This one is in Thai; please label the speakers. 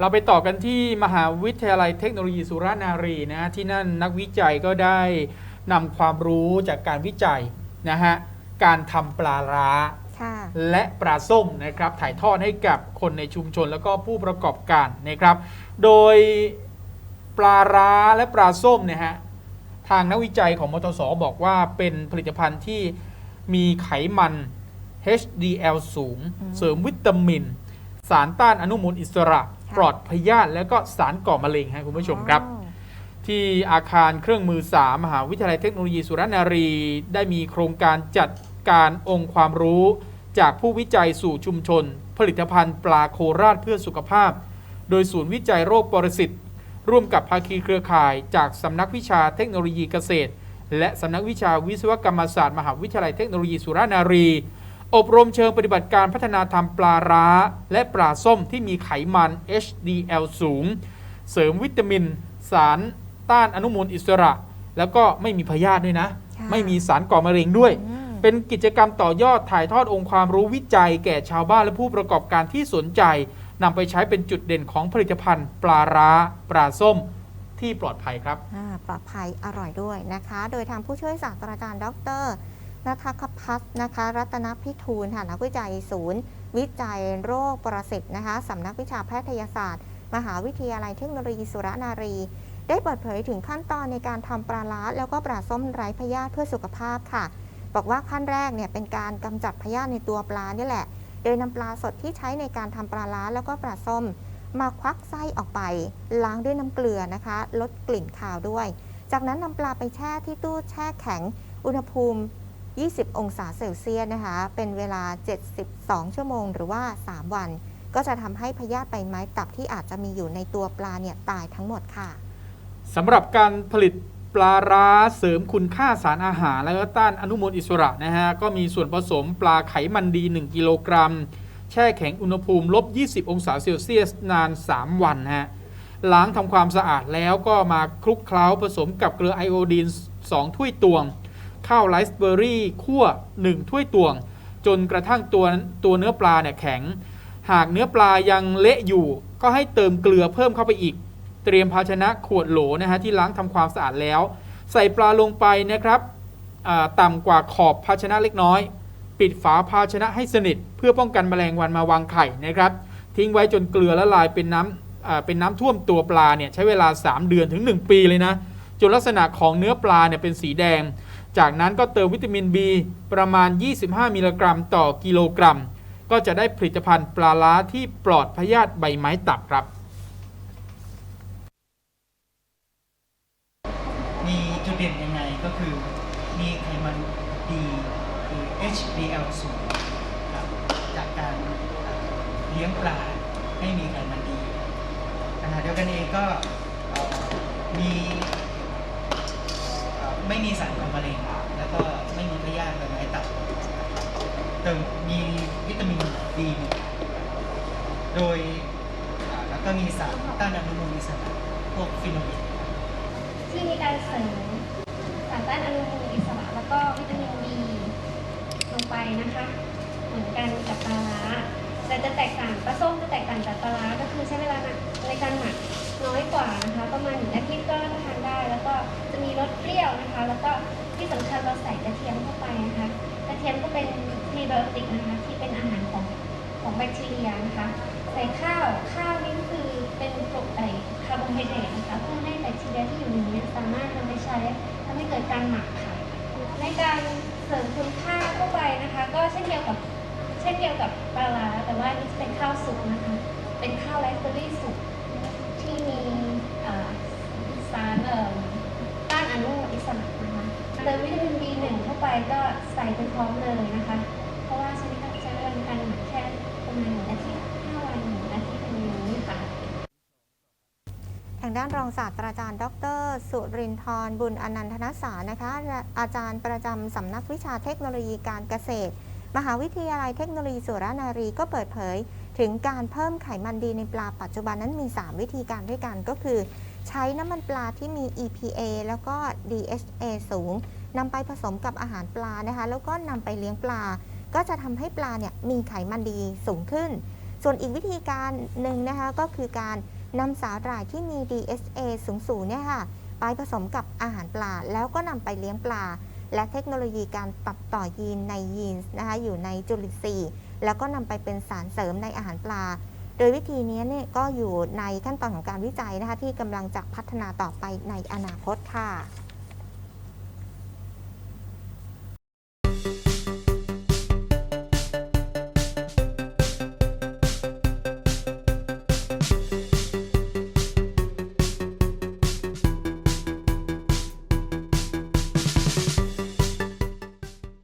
Speaker 1: เราไปต่อกันที่มหาวิทยาลัยเทคโนโลยีสุรานารีนะฮะที่นั่นนักวิจัยก็ได้นำความรู้จากการวิจัยนะฮะการทำปลาร้า
Speaker 2: ค่ะ
Speaker 1: และปลาส้มนะครับถ่ายทอดให้กับคนในชุมชนแล้วก็ผู้ประกอบการนะครับ โดยปลาร้าและปลาส้มเนี่ยฮะทางนักวิจัยของมทสบอกว่าเป็นผลิตภัณฑ์ที่มีไขมัน HDL สูง
Speaker 2: อืม
Speaker 1: เสริมวิตามิน สารต้านอนุมูลอิสระ
Speaker 2: ค่ะ
Speaker 1: ปลอดพยาธิและก็สารก่อมะเร็งฮะคุณผู้ชมครับ
Speaker 2: อ๋อ
Speaker 1: ที่อาคารเครื่องมือ 3 มหาวิทยาลัยเทคโนโลยีสุรนารี ได้มีโครงการจัดการองค์ความรู้ จากผู้วิจัยสู่ชุมชน ผลิตภัณฑ์ปลาโคราชเพื่อสุขภาพ โดยศูนย์วิจัยโรคปรสิตร่วมกับภาคีเครือข่าย จากสำนักวิชาเทคโนโลยีเกษตร และสำนักวิชาวิศวกรรมศาสตร์ มหาวิทยาลัยเทคโนโลยีสุรานารี อบรมเชิงปฏิบัติการพัฒนาทำปลาร้า และปลาส้มที่มีไขมัน HDL สูง เสริมวิตามิน สารต้านอนุมูลอิสระ แล้วก็ไม่มีพยาธิด้วยนะ
Speaker 2: ค่ะ
Speaker 1: ไม่มีสารก่อมะเร็งด้วย
Speaker 2: อืม
Speaker 1: เป็นกิจกรรมต่อยอดถ่ายทอดองค์ความรู้วิจัย แก่ชาวบ้านและผู้ประกอบการที่สนใจนำไปใช้เป็นจุดเด่นของผลิตภัณฑ์ ปลาร้า ปลาส้มที่ปลอดภัยครับ
Speaker 2: อ่าปลอดภัยอร่อยด้วยนะคะ โดยทางผู้ช่วยศาสตราจารย์ดร นัทคพัฒน์นะคะรัตนพิทูลค่ะนักวิจัยศูนย์ วิจัยโรคประสิตนะคะสำนักวิชาแพทยศาสตร์ มหาวิทยาลัยเทคโนโลยีสุรนารี ได้เปิดเผยถึงขั้นตอนในการทำปลาล้าแล้วก็ปลาส้มไร้พยาธิเพื่อสุขภาพค่ะ บอกว่าขั้นแรกเนี่ยเป็นการกำจัดพยาธิในตัวปลานี่แหละ โดยนำปลาสดที่ใช้ในการทำปลาล้าแล้วก็ปลาส้ม มาควักไส้ออกไป ล้างด้วยน้ำเกลือนะคะ ลดกลิ่นคาวด้วย จากนั้นนำปลาไปแช่ที่ตู้แช่แข็ง อุณหภูมิ 20 องศาเซลเซียสนะคะ เป็นเวลา 72 ชั่วโมง หรือว่า 3 วัน ก็จะทำให้พยาธิใบไม้ตับที่อาจจะมีอยู่ในตัวปลาเนี่ยตายทั้งหมดค่ะ
Speaker 1: สำหรับการผลิตปลาร้าเสริมคุณค่าสารอาหาร และก็ต้านอนุมูลอิสระนะฮะ ก็มีส่วนผสมปลาไขมันดี 1 กิโลกรัม แช่แข็งอุณหภูมิลบ 20 องศาเซลเซียสนาน 3 วันฮะล้างทำความสะอาดแล้วก็มาคลุกเคล้าผสมกับเกลือไอโอดีน 2 ถ้วยตวง ข้าวไรซ์เบอร์รี่คั่ว 1 ถ้วยตวง จนกระทั่งตัวตัวเนื้อปลาเนี่ยแข็ง หากเนื้อปลายังเละอยู่ ก็ให้เติมเกลือเพิ่มเข้าไปอีก เตรียมภาชนะขวดโหลนะฮะที่ล้างทำความสะอาดแล้ว ใส่ปลาลงไปนะครับอ่าต่ำกว่าขอบภาชนะเล็กน้อย ปิดฝาภาชนะให้สนิท เพื่อป้องกันแมลงวันมาวางไข่นะครับ ทิ้งไว้จนเกลือละลายเป็นน้ำเป็นน้ำท่วมตัวปลาเนี่ยใช้เวลา 3 เดือนถึง 1 ปีเลยนะจนลักษณะของเนื้อปลาเนี่ยเป็นสีแดง จากนั้นก็เติมวิตามิน B ประมาณ 25 มิลลิกรัมต่อกิโลกรัม ก็จะได้ผลิตภัณฑ์ปลาล้าที่ปลอดพยาธิใบไม้ตับครับ
Speaker 3: มีจุดเด่นยังไงก็คือมีไขมันดีคือ HDL สูงครับจากการเลี้ยงปลาให้มีไขมันดีขณะเดียวกันเองก็มี ไม่มีสารก่อมะเร็งแล้วก็ไม่มีพยาธิใบไม้ตับเติมมีวิตามินดีโดยแล้วก็มีสารต้านอนุมูลอิสระพวกฟิโนลิก
Speaker 4: ที่มีการเสริมสารต้านอนุมูลอิสระแล้วก็วิตามินบีลงไปนะคะ เหมือนกันกับปลาร้าแต่จะแตกต่างปลาส้มจะแตกต่างจากป สเปรี้ยวนะคะ แล้วก็ที่สำคัญเราใส่กระเทียมเข้าไปนะคะ กระเทียมก็เป็นพรีไบโอติกนะคะ ที่เป็นอาหารของของแบคทีเรียนะคะ ใส่ข้าว ข้าวนี่ก็คือเป็นโปรไอคาร์โบไฮเดรตนะคะ เพื่อให้แบคทีเรียที่อยู่ในนี้สามารถนำไปใช้ทำให้เกิดการหมักค่ะ ในการเสริมคุณค่าเข้าไปนะคะ ก็เช่นเดียวกับเช่นเดียวกับปลาร้าแต่ว่านี่เป็นข้าวสุกนะคะ เป็นข้าวไรซ์เบอร์รี่สุก เติมวิตามิน B1 เข้าไปก็ใส่ไปพร้อมเลยนะคะ เพราะว่าใช้ใช้เวลาในการหมักแค่ประมาณหนึ่งอาทิตย์ห้าวันหนึ่งอาทิตย์เป็นอย่างนี้ค่ะ
Speaker 2: ทางด้านรองศาสตราจารย์ ดร สุรินทร์บุญอนันทนสารนะคะ อาจารย์ประจำสำนักวิชาเทคโนโลยีการเกษตร มหาวิทยาลัยเทคโนโลยีสุรานารีก็เปิดเผย ถึงการเพิ่มไขมันดีในปลาปัจจุบันนั้นมี 3 วิธีการด้วยกันก็คือ ใช้น้ำมันปลาที่มี EPA แล้วก็ DHA สูงนำไปผสมกับอาหารปลานะคะ แล้วก็นำไปเลี้ยงปลา ก็จะทำให้ปลาเนี่ยมีไขมันดีสูงขึ้น ส่วนอีกวิธีการหนึ่งนะคะก็คือการนำสาหร่ายที่มี DHA สูงๆเนี่ยค่ะไปผสมกับอาหารปลา แล้วก็นำไปเลี้ยงปลา และเทคโนโลยีการตัดต่อยีนในยีนนะคะอยู่ในจุลินทรีย์แล้วก็นำไปเป็นสารเสริมในอาหารปลา โดยวิธีนี้เนี่ยก็อยู่ในขั้นตอนของการวิจัยนะคะที่กำลังจะพัฒนาต่อไปในอนาคตค่ะ